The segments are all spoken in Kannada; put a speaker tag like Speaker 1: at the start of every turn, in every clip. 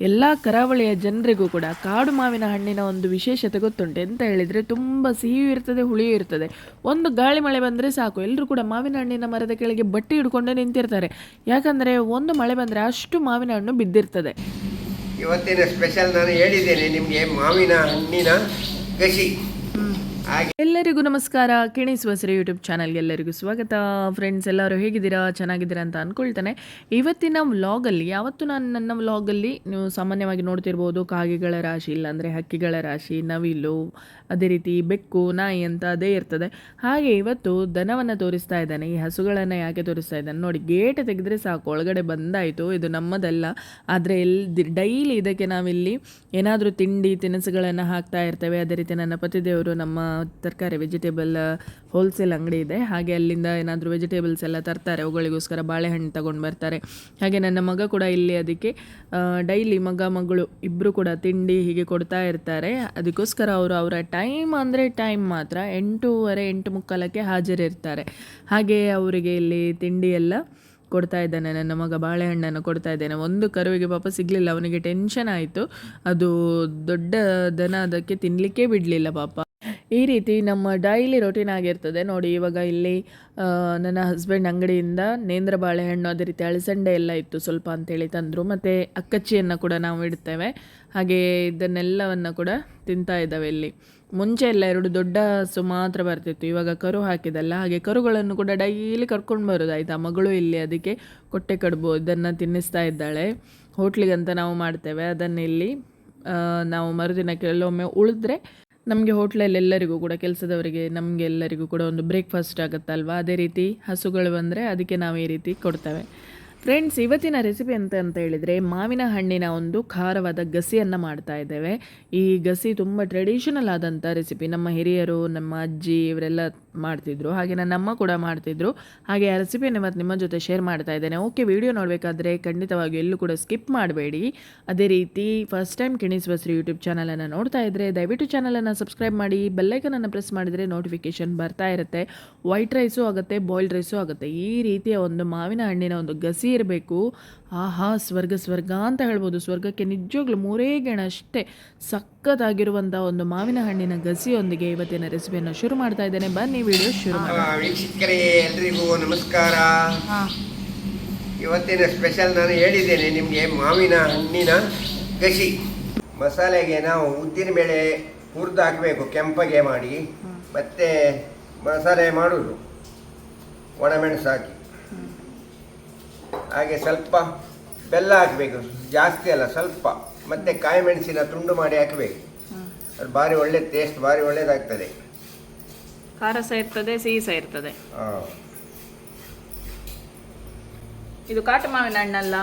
Speaker 1: ಎಲ್ಲ ಕರಾವಳಿಯ ಜನರಿಗೂ ಕೂಡ ಕಾಡು ಮಾವಿನ ಹಣ್ಣಿನ ಒಂದು ವಿಶೇಷತೆ ಗೊತ್ತುಂಟು. ಎಂತ ಹೇಳಿದರೆ ತುಂಬ ಸಿಹಿಯೂ ಇರ್ತದೆ, ಹುಳಿಯೂ ಇರ್ತದೆ. ಒಂದು ಗಾಳಿ ಮಳೆ ಬಂದರೆ ಸಾಕು. ಎಲ್ಲರೂ ಕೂಡ ಮಾವಿನ ಹಣ್ಣಿನ ಮರದ ಕೆಳಗೆ ಬಟ್ಟೆ ಹಿಡ್ಕೊಂಡು ನಿಂತಿರ್ತಾರೆ. ಯಾಕಂದರೆ ಒಂದು ಮಳೆ ಬಂದರೆ ಅಷ್ಟು ಮಾವಿನ ಹಣ್ಣು ಬಿದ್ದಿರ್ತದೆ.
Speaker 2: ಇವತ್ತಿನ ಸ್ಪೆಷಲ್ ನಾನು ಹೇಳಿದ್ದೇನೆ, ನಿಮಗೆ ಮಾವಿನ ಹಣ್ಣಿನ ಗಸಿ.
Speaker 1: ಎಲ್ಲರಿಗೂ ನಮಸ್ಕಾರ. ಕಿಣಿಸುವ ಸರಿ ಯೂಟ್ಯೂಬ್ ಚಾನಲ್ಗೆ ಎಲ್ಲರಿಗೂ ಸ್ವಾಗತ. ಫ್ರೆಂಡ್ಸ್ ಎಲ್ಲರೂ ಹೇಗಿದ್ದೀರಾ? ಚೆನ್ನಾಗಿದ್ದೀರಾ ಅಂತ ಅಂದ್ಕೊಳ್ತಾನೆ ಇವತ್ತಿನ ವ್ಲಾಗಲ್ಲಿ, ಯಾವತ್ತು ನಾನು ನನ್ನ ವ್ಲಾಗಲ್ಲಿ ನೀವು ಸಾಮಾನ್ಯವಾಗಿ ನೋಡ್ತಿರ್ಬೋದು, ಕಾಗೆಗಳ ರಾಶಿ, ಇಲ್ಲಾಂದರೆ ಹಕ್ಕಿಗಳ ರಾಶಿ, ನವಿಲು, ಅದೇ ರೀತಿ ಬೆಕ್ಕು, ನಾಯಿ ಅಂತ ಅದೇ ಇರ್ತದೆ. ಹಾಗೆ ಇವತ್ತು ದನವನ್ನು ತೋರಿಸ್ತಾ ಇದ್ದಾನೆ, ಈ ಹಸುಗಳನ್ನು ಯಾಕೆ ತೋರಿಸ್ತಾ ಇದ್ದಾನೆ ನೋಡಿ, ಗೇಟ್ ತೆಗೆದ್ರೆ ಸಾಕು, ಒಳಗಡೆ ಬಂದಾಯಿತು, ಇದು ನಮ್ಮದಲ್ಲ. ಆದರೆ ಎಲ್ಲಿ ಡೈಲಿ ಇದಕ್ಕೆ ನಾವಿಲ್ಲಿ ಏನಾದರೂ ತಿಂಡಿ, ತಿನಿಸುಗಳನ್ನು ಹಾಕ್ತಾ ಇರ್ತೇವೆ. ಅದೇ ರೀತಿ ನನ್ನ ಪತಿದೇವರು ನಮ್ಮ ತರಕಾರಿ ವೆಜಿಟೇಬಲ್ ಹೋಲ್ಸೇಲ್ ಅಂಗಡಿ ಇದೆ. ಹಾಗೆ ಅಲ್ಲಿಂದ ಏನಾದರೂ ವೆಜಿಟೇಬಲ್ಸ್ ಎಲ್ಲ ತರ್ತಾರೆ. ಅವುಗಳಿಗೋಸ್ಕರ ಬಾಳೆಹಣ್ಣು ತಗೊಂಡು ಬರ್ತಾರೆ. ಹಾಗೆ ನನ್ನ ಮಗ ಕೂಡ ಇಲ್ಲಿ ಅದಕ್ಕೆ ಡೈಲಿ ಮಗ, ಮಗಳು ಇಬ್ಬರು ಕೂಡ ತಿಂಡಿ ಹೀಗೆ ಕೊಡ್ತಾ ಇರ್ತಾರೆ. ಅದಕ್ಕೋಸ್ಕರ ಅವರು ಅವರ ಟೈಮ್ ಅಂದರೆ ಟೈಮ್ ಮಾತ್ರ. ಎಂಟೂವರೆ, ಎಂಟು ಮುಕ್ಕಾಲಕ್ಕೆ ಹಾಜರಿರ್ತಾರೆ. ಹಾಗೆ ಅವರಿಗೆ ಇಲ್ಲಿ ತಿಂಡಿ ಎಲ್ಲ ಕೊಡ್ತಾ ಇದ್ದಾನೆ. ನನ್ನ ಮಗ ಬಾಳೆಹಣ್ಣನ್ನು ಕೊಡ್ತಾ ಇದ್ದೇನೆ. ಒಂದು ಕರುವಿಗೆ ಪಾಪ ಸಿಗಲಿಲ್ಲ. ಅವನಿಗೆ ಟೆನ್ಷನ್ ಆಯಿತು. ಅದು ದೊಡ್ಡ ದನ ಅದಕ್ಕೆ ತಿನ್ನಲಿಕ್ಕೆ ಬಿಡಲಿಲ್ಲ ಪಾಪ. ಈ ರೀತಿ ನಮ್ಮ ಡೈಲಿ ರೊಟೀನ್ ಆಗಿರ್ತದೆ. ನೋಡಿ, ಇವಾಗ ಇಲ್ಲಿ ನನ್ನ ಹಸ್ಬೆಂಡ್ ಅಂಗಡಿಯಿಂದ ನೇಂದ್ರ ಬಾಳೆಹಣ್ಣು, ಅದೇ ರೀತಿ ಅಳಸಂಡೆ ಎಲ್ಲ ಇತ್ತು ಸ್ವಲ್ಪ ಅಂತೇಳಿ ತಂದರು. ಮತ್ತು ಅಕ್ಕಚ್ಚಿಯನ್ನು ಕೂಡ ನಾವು ಇಡ್ತೇವೆ. ಹಾಗೆ ಇದನ್ನೆಲ್ಲವನ್ನು ಕೂಡ ತಿಂತಾ ಇದ್ದಾವೆ ಇಲ್ಲಿ. ಮುಂಚೆ ಎಲ್ಲ ಎರಡು ದೊಡ್ಡ ಹಸು ಮಾತ್ರ ಬರ್ತಿತ್ತು. ಇವಾಗ ಕರು ಹಾಕಿದಲ್ಲ. ಹಾಗೆ ಕರುಗಳನ್ನು ಕೂಡ ಡೈಲಿ ಕರ್ಕೊಂಡು ಬರೋದು ಆಯಿತಾ? ಮಗಳು ಇಲ್ಲಿ ಅದಕ್ಕೆ ಕೊಟ್ಟೆ ಕಡುಬು, ಇದನ್ನು ತಿನ್ನಿಸ್ತಾ ಇದ್ದಾಳೆ. ಹೋಟ್ಲಿಗಂತ ನಾವು ಮಾಡ್ತೇವೆ. ಅದನ್ನು ಇಲ್ಲಿ ನಾವು ಮರುದಿನ ಕೆಲವೊಮ್ಮೆ ಉಳಿದ್ರೆ ನಮಗೆ ಹೋಟ್ಲಲ್ಲಿ ಎಲ್ಲರಿಗೂ ಕೂಡ, ಕೆಲಸದವರಿಗೆ ನಮಗೆ ಎಲ್ಲರಿಗೂ ಕೂಡ ಒಂದು ಬ್ರೇಕ್ಫಾಸ್ಟ್ ಆಗುತ್ತಲ್ವ? ಅದೇ ರೀತಿ ಹಸುಗಳು ಬಂದರೆ ಅದಕ್ಕೆ ನಾವು ಈ ರೀತಿ ಕೊಡ್ತೇವೆ. ಫ್ರೆಂಡ್ಸ್ ಇವತ್ತಿನ ರೆಸಿಪಿ ಅಂತ ಅಂತ ಹೇಳಿದರೆ ಮಾವಿನ ಹಣ್ಣಿನ ಒಂದು ಖಾರವಾದ ಗಸಿಯನ್ನು ಮಾಡ್ತಾ ಇದ್ದೇವೆ. ಈ ಗಸಿ ತುಂಬ ಟ್ರೆಡಿಷನಲ್ ಆದಂಥ ರೆಸಿಪಿ ನಮ್ಮ ಹಿರಿಯರು, ನಮ್ಮ ಅಜ್ಜಿ, ಇವರೆಲ್ಲ ಮಾಡ್ತಿದ್ರು, ಹಾಗೆ ನನ್ನಮ್ಮ ಕೂಡ ಮಾಡ್ತಿದ್ರು. ಹಾಗೆ ಆ ರೆಸಿಪಿಯನ್ನು ಮತ್ತು ನಿಮ್ಮ ಜೊತೆ ಶೇರ್ ಮಾಡ್ತಾ ಇದ್ದೇನೆ. ಓಕೆ ವಿಡಿಯೋ ನೋಡಬೇಕಾದ್ರೆ ಖಂಡಿತವಾಗಿ ಎಲ್ಲೂ ಕೂಡ ಸ್ಕಿಪ್ ಮಾಡಬೇಡಿ. ಅದೇ ರೀತಿ ಫಸ್ಟ್ ಟೈಮ್ ಕಿಣಿಸುವ ಶ್ರೀ ಯೂಟ್ಯೂಬ್ ಚಾನಲನ್ನು ನೋಡ್ತಾ ಇದ್ದರೆ ದಯವಿಟ್ಟು ಚಾನಲನ್ನು ಸಬ್ಸ್ಕ್ರೈಬ್ ಮಾಡಿ ಬೆಲ್ಲೈಕನನ್ನು ಪ್ರೆಸ್ ಮಾಡಿದರೆ ನೋಟಿಫಿಕೇಶನ್ ಬರ್ತಾ ಇರುತ್ತೆ. ವೈಟ್ ರೈಸು ಆಗುತ್ತೆ ಬಾಯ್ಲ್ಡ್ ರೈಸು ಆಗುತ್ತೆ. ಈ ರೀತಿಯ ಒಂದು ಮಾವಿನ ಹಣ್ಣಿನ ಒಂದು ಗಸಿ ಇರಬೇಕು. ಆಹಾ ಸ್ವರ್ಗ ಸ್ವರ್ಗ ಅಂತ ಹೇಳ್ಬೋದು. ಸ್ವರ್ಗಕ್ಕೆ ನಿಜವಾಗ್ಲೂ ಮೂರೇ ಗಣ ಅಷ್ಟೇ ಸಖತ್ತಾಗಿರುವಂಥ ಒಂದು ಮಾವಿನ ಹಣ್ಣಿನ ಗಸಿಯೊಂದಿಗೆ ಇವತ್ತಿನ ರೆಸಿಪಿಯನ್ನು ಶುರು ಮಾಡ್ತಾ ಇದ್ದೇನೆ. ಬನ್ನಿ ವಿಡಿಯೋ ಶುರು
Speaker 2: ವೀಕ್ಷಕರೇ ಎಲ್ರಿಗೂ ನಮಸ್ಕಾರ. ಇವತ್ತಿನ ಸ್ಪೆಷಲ್ ನಾನು ಹೇಳಿದ್ದೇನೆ ನಿಮಗೆ ಮಾವಿನ ಹಣ್ಣಿನ ಗಸಿ. ಮಸಾಲೆಗೆ ನಾವು ಉದ್ದಿನ ಬೇಳೆ ಹುರಿದು ಹಾಕಬೇಕು ಕೆಂಪಗೆ ಮಾಡಿ. ಮತ್ತೆ ಮಸಾಲೆ ಮಾಡೋದು ಒಣಮೆಣಸು ಹಾಕಿ. ಹಾಗೆ ಸ್ವಲ್ಪ ಬೆಲ್ಲ ಹಾಕಬೇಕು. ಜಾಸ್ತಿ ಅಲ್ಲ ಸ್ವಲ್ಪ. ಮತ್ತೆ ಕಾಯಿ ಮೆಣಸಿನ ತುಂಡು ಮಾಡಿ ಹಾಕಬೇಕು. ಅದು ಭಾರಿ ಒಳ್ಳೆ ಟೇಸ್ಟ್ ಭಾರಿ ಒಳ್ಳೇದಾಗ್ತದೆ.
Speaker 1: ಖಾರ ಸಹ ಇರ್ತದೆ ಸಿಹಿ ಸಹ ಇರ್ತದೆ.
Speaker 2: ಹಾಂ.
Speaker 1: ಇದು ಕಾಟು ಮಾವಿನ ಹಣ್ಣಲ್ಲ?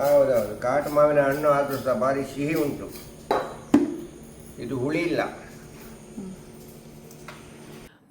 Speaker 2: ಹೌದೌದು ಕಾಟು ಮಾವಿನ ಹಣ್ಣು ಆದರೂ ಸಹ ಭಾರಿ ಸಿಹಿ ಉಂಟು. ಇದು ಹುಳಿ ಇಲ್ಲ.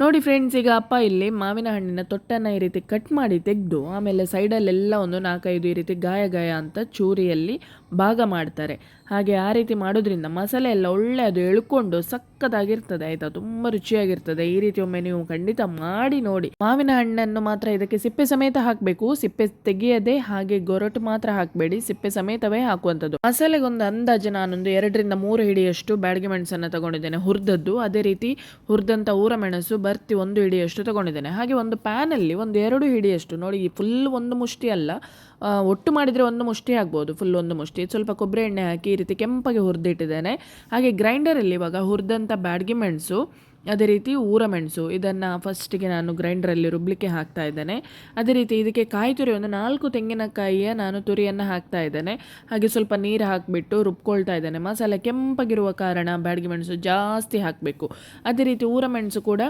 Speaker 1: ನೋಡಿ ಫ್ರೆಂಡ್ಸ್ ಈಗ ಅಪ್ಪ ಇಲ್ಲಿ ಮಾವಿನ ಹಣ್ಣಿನ ತೊಟ್ಟನ್ನು ಈ ರೀತಿ ಕಟ್ ಮಾಡಿ ತೆಗೆದು, ಆಮೇಲೆ ಸೈಡಲ್ಲೆಲ್ಲ ಒಂದು ನಾಲ್ಕೈದು ಈ ರೀತಿ ಗಾಯ ಗಾಯ ಅಂತ ಚೂರಿಯಲ್ಲಿ ಭಾಗ ಮಾಡ್ತಾರೆ. ಹಾಗೆ ಆ ರೀತಿ ಮಾಡೋದ್ರಿಂದ ಮಸಾಲೆ ಎಲ್ಲ ಒಳ್ಳೆ ಅದು ಎಳ್ಕೊಂಡು ಸಕ್ಕತ್ತಾಗಿರ್ತದೆ, ಆಯಿತಾ? ತುಂಬ ರುಚಿಯಾಗಿರ್ತದೆ. ಈ ರೀತಿ ಒಮ್ಮೆ ನೀವು ಖಂಡಿತ ಮಾಡಿ ನೋಡಿ. ಮಾವಿನ ಹಣ್ಣನ್ನು ಮಾತ್ರ ಇದಕ್ಕೆ ಸಿಪ್ಪೆ ಸಮೇತ ಹಾಕಬೇಕು. ಸಿಪ್ಪೆ ತೆಗೆಯದೆ ಹಾಗೆ ಗೊರಟು ಮಾತ್ರ ಹಾಕಬೇಡಿ. ಸಿಪ್ಪೆ ಸಮೇತವೇ ಹಾಕುವಂಥದ್ದು. ಮಸಾಲೆಗೊಂದು ಅಂದಾಜು ನಾನೊಂದು ಎರಡರಿಂದ ಮೂರು ಹಿಡಿಯಷ್ಟು ಬ್ಯಾಡಗೆ ಮೆಣಸನ್ನು ತಗೊಂಡಿದ್ದೇನೆ. ಹುರಿದದ್ದು. ಅದೇ ರೀತಿ ಹುರಿದಂಥ ಊರ ಮೆಣಸು ಬರ್ತಿ ಒಂದು ಹಿಡಿಯಷ್ಟು ತಗೊಂಡಿದ್ದೇನೆ. ಹಾಗೆ ಒಂದು ಪ್ಯಾನಲ್ಲಿ ಒಂದು ಎರಡು ಹಿಡಿಯಷ್ಟು. ನೋಡಿ ಫುಲ್ ಒಂದು ಮುಷ್ಟಿ ಅಲ್ಲ. ಒಟ್ಟು ಮಾಡಿದರೆ ಒಂದು ಮುಷ್ಟಿ ಆಗ್ಬೋದು ಫುಲ್ ಒಂದು ಮುಷ್ಟಿ. ಸ್ವಲ್ಪ ಕೊಬ್ಬರಿ ಎಣ್ಣೆ ಹಾಕಿ ಈ ರೀತಿ ಕೆಂಪಗೆ ಹುರಿದಿಟ್ಟಿದ್ದೇನೆ. ಹಾಗೆ ಗ್ರೈಂಡರಲ್ಲಿ ಇವಾಗ ಹುರಿದಂಥ ಬ್ಯಾಡ್ಗೆ ಮೆಣಸು ಅದೇ ರೀತಿ ಊರ ಮೆಣಸು, ಇದನ್ನು ಫಸ್ಟಿಗೆ ನಾನು ಗ್ರೈಂಡ್ರಲ್ಲಿ ರುಬ್ಲಿಕ್ಕೆ ಹಾಕ್ತಾ ಇದ್ದೇನೆ. ಅದೇ ರೀತಿ ಇದಕ್ಕೆ ಕಾಯಿ ತುರಿ, ಒಂದು ನಾಲ್ಕು ತೆಂಗಿನಕಾಯಿಯ ನಾನು ತುರಿಯನ್ನು ಹಾಕ್ತಾ ಇದ್ದೇನೆ. ಹಾಗೆ ಸ್ವಲ್ಪ ನೀರು ಹಾಕಿಬಿಟ್ಟು ರುಬ್ಕೊಳ್ತಾ ಇದ್ದೇನೆ. ಮಸಾಲೆ ಕೆಂಪಗಿರುವ ಕಾರಣ ಬ್ಯಾಡಗಿ ಮೆಣಸು ಜಾಸ್ತಿ ಹಾಕಬೇಕು. ಅದೇ ರೀತಿ ಊರ ಮೆಣಸು ಕೂಡ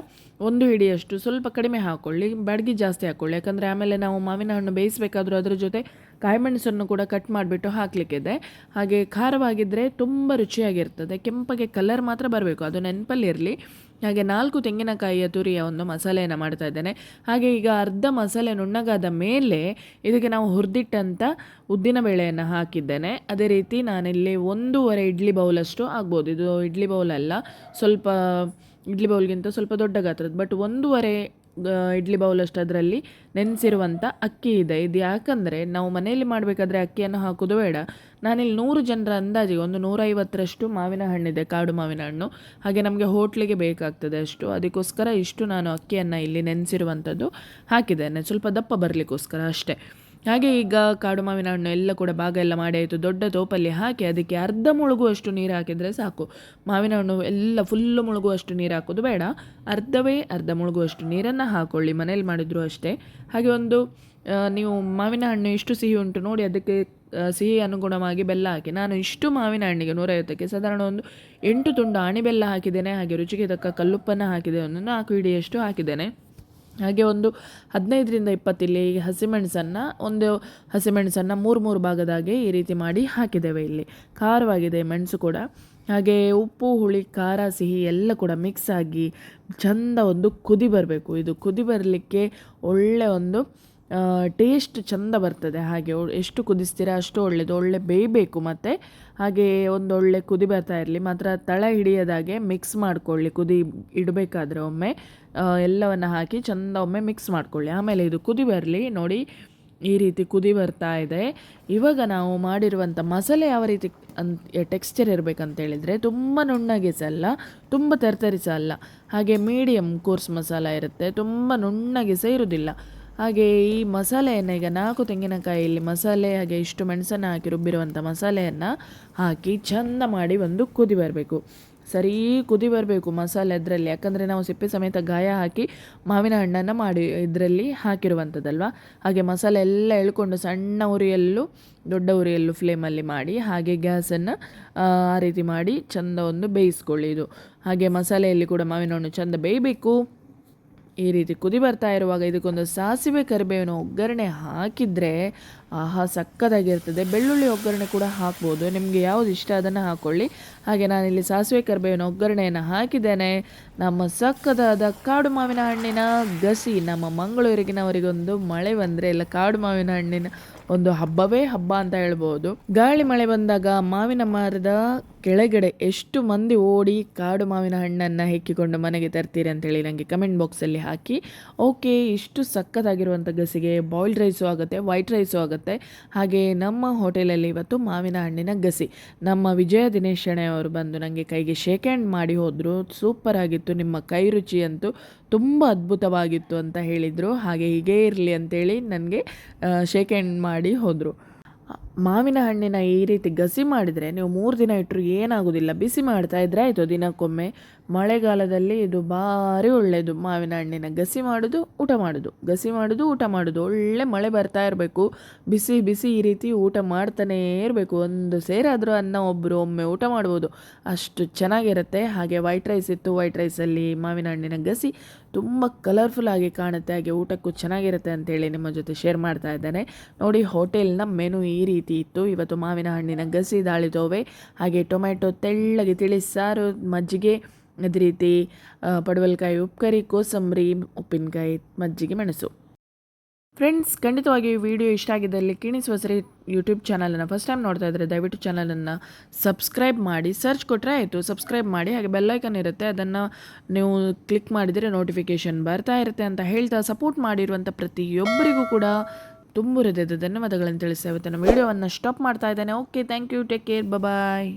Speaker 1: ಒಂದು ಹಿಡಿಯಷ್ಟು ಸ್ವಲ್ಪ ಕಡಿಮೆ ಹಾಕ್ಕೊಳ್ಳಿ ಬ್ಯಾಡಗಿ ಜಾಸ್ತಿ ಹಾಕ್ಕೊಳ್ಳಿ ಯಾಕಂದರೆ ಆಮೇಲೆ ನಾವು ಮಾವಿನ ಹಣ್ಣು ಬೇಯಿಸಬೇಕಾದ್ರೂ ಅದರ ಜೊತೆ ಕಾಯಿ ಮೆಣಸನ್ನು ಕೂಡ ಕಟ್ ಮಾಡಿಬಿಟ್ಟು ಹಾಕಲಿಕ್ಕಿದೆ. ಹಾಗೆ ಖಾರವಾಗಿದ್ದರೆ ತುಂಬ ರುಚಿಯಾಗಿರ್ತದೆ. ಕೆಂಪಗೆ ಕಲರ್ ಮಾತ್ರ ಬರಬೇಕು. ಅದು ನೆನಪಲ್ಲಿರಲಿ ಹಾಗೆ ನಾಲ್ಕು ತೆಂಗಿನಕಾಯಿಯ ತುರಿಯ ಒಂದು ಮಸಾಲೆಯನ್ನು ಮಾಡ್ತಾ ಇದ್ದೇನೆ. ಹಾಗೆ ಈಗ ಅರ್ಧ ಮಸಾಲೆ ನುಣ್ಣಗಾದ ಮೇಲೆ ಇದಕ್ಕೆ ನಾವು ಹುರಿದಿಟ್ಟಂಥ ಉದ್ದಿನ ಬೇಳೆಯನ್ನು ಹಾಕಿದ್ದೇನೆ. ಅದೇ ರೀತಿ ನಾನಿಲ್ಲಿ ಒಂದೂವರೆ ಇಡ್ಲಿ ಬೌಲಷ್ಟು ಆಗ್ಬೋದು. ಇದು ಇಡ್ಲಿ ಬೌಲ್ ಅಲ್ಲ ಸ್ವಲ್ಪ ಇಡ್ಲಿ ಬೌಲ್ಗಿಂತ ಸ್ವಲ್ಪ ದೊಡ್ಡ ಗಾತ್ರದ, ಬಟ್ ಒಂದೂವರೆ ಇಡ್ಲಿ ಬೌಲಷ್ಟು ಅದರಲ್ಲಿ ನೆನೆಸಿರುವಂಥ ಅಕ್ಕಿ ಇದೆ. ಇದು ಯಾಕಂದರೆ ನಾವು ಮನೆಯಲ್ಲಿ ಮಾಡಬೇಕಾದ್ರೆ ಅಕ್ಕಿಯನ್ನು ಹಾಕೋದು ಬೇಡ. ನಾನಿಲ್ಲಿ ನೂರು ಜನರ ಅಂದಾಜಿಗೆ ಒಂದು ನೂರೈವತ್ತರಷ್ಟು ಮಾವಿನ ಹಣ್ಣಿದೆ, ಕಾಡು ಮಾವಿನ ಹಣ್ಣು. ಹಾಗೆ ನಮಗೆ ಹೋಟ್ಲಿಗೆ ಬೇಕಾಗ್ತದೆ ಅಷ್ಟು. ಅದಕ್ಕೋಸ್ಕರ ಇಷ್ಟು ನಾನು ಅಕ್ಕಿಯನ್ನು ಇಲ್ಲಿ ನೆನೆಸಿರುವಂಥದ್ದು ಹಾಕಿದ್ದೇನೆ. ಸ್ವಲ್ಪ ದಪ್ಪ ಬರಲಿಕ್ಕೋಸ್ಕರ ಅಷ್ಟೇ. ಹಾಗೆ ಈಗ ಕಾಡು ಮಾವಿನ ಹಣ್ಣು ಎಲ್ಲ ಕೂಡ ಭಾಗ ಎಲ್ಲ ಮಾಡಿ ಆಯಿತು. ದೊಡ್ಡ ತೋಪಲ್ಲಿ ಹಾಕಿ ಅದಕ್ಕೆ ಅರ್ಧ ಮುಳುಗುವಷ್ಟು ನೀರು ಹಾಕಿದರೆ ಸಾಕು. ಮಾವಿನ ಹಣ್ಣು ಎಲ್ಲ ಫುಲ್ಲು ಮುಳುಗುವಷ್ಟು ನೀರು ಹಾಕೋದು ಬೇಡ. ಅರ್ಧವೇ ಅರ್ಧ ಮುಳುಗುವಷ್ಟು ನೀರನ್ನು ಹಾಕೊಳ್ಳಿ, ಮನೇಲಿ ಮಾಡಿದ್ರು ಅಷ್ಟೇ. ಹಾಗೆ ಒಂದು ನೀವು ಮಾವಿನ ಹಣ್ಣು ಇಷ್ಟು ಸಿಹಿ ಉಂಟು ನೋಡಿ ಅದಕ್ಕೆ ಸಿಹಿ ಅನುಗುಣವಾಗಿ ಬೆಲ್ಲ ಹಾಕಿ. ನಾನು ಇಷ್ಟು ಮಾವಿನ ಹಣ್ಣಿಗೆ ನೂರೈವತ್ತಕ್ಕೆ ಸಾಧಾರಣ ಒಂದು ಎಂಟು ತುಂಡು ಆಣಿ ಬೆಲ್ಲ ಹಾಕಿದ್ದೇನೆ. ಹಾಗೆ ರುಚಿಗೆ ತಕ್ಕ ಕಲ್ಲುಪ್ಪನ್ನು ಹಾಕಿದೆ ಒಂದು ನಾಲ್ಕು ಹಿಡಿಯಷ್ಟು ಹಾಕಿದ್ದೇನೆ. ಹಾಗೆ ಒಂದು ಹದಿನೈದರಿಂದ ಇಪ್ಪತ್ತಿಲ್ಲಿ ಹಸಿಮೆಣಸನ್ನು ಒಂದು ಹಸಿಮೆಣಸನ್ನು ಮೂರು ಮೂರು ಭಾಗದಾಗೆ ಈ ರೀತಿ ಮಾಡಿ ಹಾಕಿದ್ದೇವೆ ಇಲ್ಲಿ. ಖಾರವಾಗಿದೆ ಮೆಣಸು ಕೂಡ. ಹಾಗೆ ಉಪ್ಪು, ಹುಳಿ, ಖಾರ, ಸಿಹಿ ಎಲ್ಲ ಕೂಡ ಮಿಕ್ಸ್ ಆಗಿ ಚಂದ ಒಂದು ಕುದಿ ಬರಬೇಕು. ಇದು ಕುದಿ ಬರಲಿಕ್ಕೆ ಒಳ್ಳೆಯ ಒಂದು ಟೇಸ್ಟ್ ಚಂದ ಬರ್ತದೆ. ಹಾಗೆ ಎಷ್ಟು ಕುದಿಸ್ತೀರಾ ಅಷ್ಟು ಒಳ್ಳೆಯದು ಒಳ್ಳೆ ಬೇಯಬೇಕು ಮತ್ತು. ಹಾಗೆ ಒಂದೊಳ್ಳೆ ಕುದಿ ಬರ್ತಾ ಇರಲಿ. ಮಾತ್ರ ತಳ ಹಿಡಿಯದಾಗೆ ಮಿಕ್ಸ್ ಮಾಡ್ಕೊಳ್ಳಿ. ಕುದಿ ಇಡಬೇಕಾದ್ರೆ ಒಮ್ಮೆ ಎಲ್ಲವನ್ನು ಹಾಕಿ ಚಂದ ಒಮ್ಮೆ ಮಿಕ್ಸ್ ಮಾಡ್ಕೊಳ್ಳಿ. ಆಮೇಲೆ ಇದು ಕುದಿ ಬರಲಿ. ನೋಡಿ, ಈ ರೀತಿ ಕುದಿ ಬರ್ತಾ ಇದೆ. ಇವಾಗ ನಾವು ಮಾಡಿರುವಂಥ ಮಸಾಲೆ ಯಾವ ರೀತಿ ಅಂತ ಟೆಕ್ಸ್ಚರ್ ಇರಬೇಕಂತ ಹೇಳಿದರೆ ತುಂಬ ನುಣ್ಣಗೆ ಸಹ ಅಲ್ಲ, ತುಂಬ ತರ್ತರಿಸ ಅಲ್ಲ. ಹಾಗೆ ಮೀಡಿಯಮ್ ಕೋರ್ಸ್ ಮಸಾಲ ಇರುತ್ತೆ. ತುಂಬ ನುಣ್ಣಗೆ ಸಹ ಇರೋದಿಲ್ಲ. ಹಾಗೆ ಈ ಮಸಾಲೆಯನ್ನು ಈಗ ನಾಲ್ಕು ತೆಂಗಿನಕಾಯಿಯಲ್ಲಿ ಮಸಾಲೆ ಹಾಗೆ ಇಷ್ಟು ಮೆಣಸನ್ನು ಹಾಕಿ ರುಬ್ಬಿರುವಂಥ ಮಸಾಲೆಯನ್ನು ಹಾಕಿ ಚಂದ ಮಾಡಿ ಒಂದು ಕುದಿ ಬರಬೇಕು. ಸರಿ ಕುದಿ ಬರಬೇಕು ಮಸಾಲೆ ಅದರಲ್ಲಿ. ಯಾಕಂದರೆ ನಾವು ಸಿಪ್ಪೆ ಸಮೇತ ಗಾಯ ಹಾಕಿ ಮಾವಿನ ಹಣ್ಣನ್ನು ಮಾಡಿ ಇದರಲ್ಲಿ ಹಾಕಿರುವಂಥದ್ದಲ್ವ ಹಾಗೆ ಮಸಾಲೆ ಎಲ್ಲ ಎಳ್ಕೊಂಡು ಸಣ್ಣ ಉರಿಯಲ್ಲೂ ದೊಡ್ಡ ಉರಿಯಲ್ಲೂ ಫ್ಲೇಮಲ್ಲಿ ಮಾಡಿ ಹಾಗೆ ಗ್ಯಾಸನ್ನು ಆ ರೀತಿ ಮಾಡಿ ಚಂದ ಒಂದು ಬೇಯಿಸ್ಕೊಳ್ಳಿ ಇದು. ಹಾಗೆ ಮಸಾಲೆಯಲ್ಲಿ ಕೂಡ ಮಾವಿನ ಹಣ್ಣು ಚಂದ ಬೇಯಬೇಕು. ಈ ರೀತಿ ಕುದಿ ಬರ್ತಾ ಇರುವಾಗ ಇದಕ್ಕೊಂದು ಸಾಸಿವೆ ಕರಿಬೇವಿನ ಒಗ್ಗರಣೆ ಹಾಕಿದರೆ ಆಹಾ, ಸಕ್ಕತ್ತಾಗಿರ್ತದೆ. ಬೆಳ್ಳುಳ್ಳಿ ಒಗ್ಗರಣೆ ಕೂಡ ಹಾಕ್ಬೋದು. ನಿಮಗೆ ಯಾವುದು ಇಷ್ಟ ಅದನ್ನು ಹಾಕ್ಕೊಳ್ಳಿ ಹಾಗೆ ನಾನಿಲ್ಲಿ ಸಾಸಿವೆ ಕರಿಬೇವಿನ ಒಗ್ಗರಣೆಯನ್ನು ಹಾಕಿದ್ದೇನೆ. ನಮ್ಮ ಸಕ್ಕದಾದ ಕಾಡು ಮಾವಿನ ಹಣ್ಣಿನ ಗಸಿ ನಮ್ಮ ಮಂಗಳೂರಿಗಿನವರಿಗೊಂದು ಮಳೆ ಬಂದರೆ, ಇಲ್ಲ ಕಾಡು ಮಾವಿನ ಹಣ್ಣಿನ ಒಂದು ಹಬ್ಬವೇ ಹಬ್ಬ ಅಂತ ಹೇಳ್ಬೋದು. ಗಾಳಿ ಮಳೆ ಬಂದಾಗ ಮಾವಿನ ಮರದ ಕೆಳಗಡೆ ಎಷ್ಟು ಮಂದಿ ಓಡಿ ಕಾಡು ಮಾವಿನ ಹಣ್ಣನ್ನು ಹೆಕ್ಕಿಕೊಂಡು ಮನೆಗೆ ತರ್ತೀರಿ ಅಂತೇಳಿ ನನಗೆ ಕಮೆಂಟ್ ಬಾಕ್ಸಲ್ಲಿ ಹಾಕಿ. ಓಕೆ ಇಷ್ಟು ಸಕ್ಕತ್ತಾಗಿರುವಂಥ ಗಸಿಗೆ ಬಾಯ್ಲ್ಡ್ ರೈಸು ಆಗುತ್ತೆ ವೈಟ್ ರೈಸು ಆಗುತ್ತೆ. ಹಾಗೆ ನಮ್ಮ ಹೋಟೆಲಲ್ಲಿ ಇವತ್ತು ಮಾವಿನ ಹಣ್ಣಿನ ಗಸಿ. ನಮ್ಮ ವಿಜಯ ದಿನೇಶ್ ಅವರು ಬಂದು ನನಗೆ ಕೈಗೆ ಶೇಕ್ ಹ್ಯಾಂಡ್ ಮಾಡಿ ಹೋದರು. ಸೂಪರ್ ಆಗಿತ್ತು, ನಿಮ್ಮ ಕೈ ರುಚಿ ಅಂತೂ ತುಂಬ ಅದ್ಭುತವಾಗಿತ್ತು ಅಂತ ಹೇಳಿದರು. ಹಾಗೆ ಹೀಗೇ ಇರಲಿ ಅಂತೇಳಿ ನನಗೆ ಶೇಕ್ ಹ್ಯಾಂಡ್ ಮಾಡಿ ಹೋದರು. ಮಾವಿನ ಹಣ್ಣಿನ ಈ ರೀತಿ ಗಸಿ ಮಾಡಿದರೆ ನೀವು ಮೂರು ದಿನ ಇಟ್ಟರು ಏನಾಗೋದಿಲ್ಲ. ಬಿಸಿ ಮಾಡ್ತಾ ಇದ್ರೆ ಆಯಿತು ದಿನಕ್ಕೊಮ್ಮೆ. ಮಳೆಗಾಲದಲ್ಲಿ ಇದು ಭಾರಿ ಒಳ್ಳೆಯದು ಮಾವಿನ ಹಣ್ಣಿನ ಗಸಿ ಮಾಡೋದು, ಊಟ ಮಾಡೋದು. ಗಸಿ ಮಾಡೋದು, ಊಟ ಮಾಡೋದು. ಒಳ್ಳೆ ಮಳೆ ಬರ್ತಾ ಇರಬೇಕು. ಬಿಸಿ ಬಿಸಿ ಈ ರೀತಿ ಊಟ ಮಾಡ್ತಾನೇ ಇರಬೇಕು. ಒಂದು ಸೇರಾದರೂ ಅನ್ನ ಒಬ್ಬರು ಒಮ್ಮೆ ಊಟ ಮಾಡ್ಬೋದು. ಅಷ್ಟು ಚೆನ್ನಾಗಿರುತ್ತೆ. ಹಾಗೆ ವೈಟ್ ರೈಸ್ ಇತ್ತು. ವೈಟ್ ರೈಸಲ್ಲಿ ಮಾವಿನ ಹಣ್ಣಿನ ಗಸಿ ತುಂಬ ಕಲರ್ಫುಲ್ ಆಗಿ ಕಾಣುತ್ತೆ. ಹಾಗೆ ಊಟಕ್ಕೂ ಚೆನ್ನಾಗಿರುತ್ತೆ ಅಂತೇಳಿ ನಿಮ್ಮ ಜೊತೆ ಶೇರ್ ಮಾಡ್ತಾ ಇದ್ದಾನೆ. ನೋಡಿ ಹೋಟೆಲ್ನ ಮೆನು ಈ ರೀತಿ ಇತ್ತು. ಇವತ್ತು ಮಾವಿನ ಹಣ್ಣಿನ ಗಸಿ ದಾಳಿದೋವೆ. ಹಾಗೆ ಟೊಮೆಟೊ ತೆಳ್ಳಗೆ ತಿಳಿಸಾರು ಮಜ್ಜಿಗೆ, ಅದೇ ರೀತಿ ಪಡವಲ್ಕಾಯಿ ಉಪ್ಕರಿ, ಕೋಸಂಬರಿ, ಉಪ್ಪಿನಕಾಯಿ, ಮಜ್ಜಿಗೆ ಮೆಣಸು. ಫ್ರೆಂಡ್ಸ್ ಖಂಡಿತವಾಗಿ ವಿಡಿಯೋ ಇಷ್ಟ ಆಗಿದ್ದಲ್ಲಿ ಕಿಣಿಸುವ ಸರಿ ಯೂಟ್ಯೂಬ್ ಚಾನಲನ್ನು ಫಸ್ಟ್ ಟೈಮ್ ನೋಡ್ತಾ ಇದ್ದರೆ ದಯವಿಟ್ಟು ಚಾನಲನ್ನು ಸಬ್ಸ್ಕ್ರೈಬ್ ಮಾಡಿ. ಸರ್ಚ್ ಕೊಟ್ಟರೆ ಆಯಿತು ಸಬ್ಸ್ಕ್ರೈಬ್ ಮಾಡಿ. ಹಾಗೆ ಬೆಲ್ಲೈಕನ್ ಇರುತ್ತೆ, ಅದನ್ನು ನೀವು ಕ್ಲಿಕ್ ಮಾಡಿದರೆ ನೋಟಿಫಿಕೇಷನ್ ಬರ್ತಾ ಇರುತ್ತೆ ಅಂತ ಹೇಳ್ತಾ ಸಪೋರ್ಟ್ ಮಾಡಿರುವಂಥ ಪ್ರತಿಯೊಬ್ಬರಿಗೂ ಕೂಡ ತುಂಬ ಹೃದಯದ ಧನ್ಯವಾದಗಳನ್ನು ತಿಳಿಸ್ತೇವೆ ನಮ್ಮ ವಿಡಿಯೋವನ್ನು ಸ್ಟಾಪ್ ಮಾಡ್ತಾ ಇದ್ದಾನೆ. Okay thank you take care bye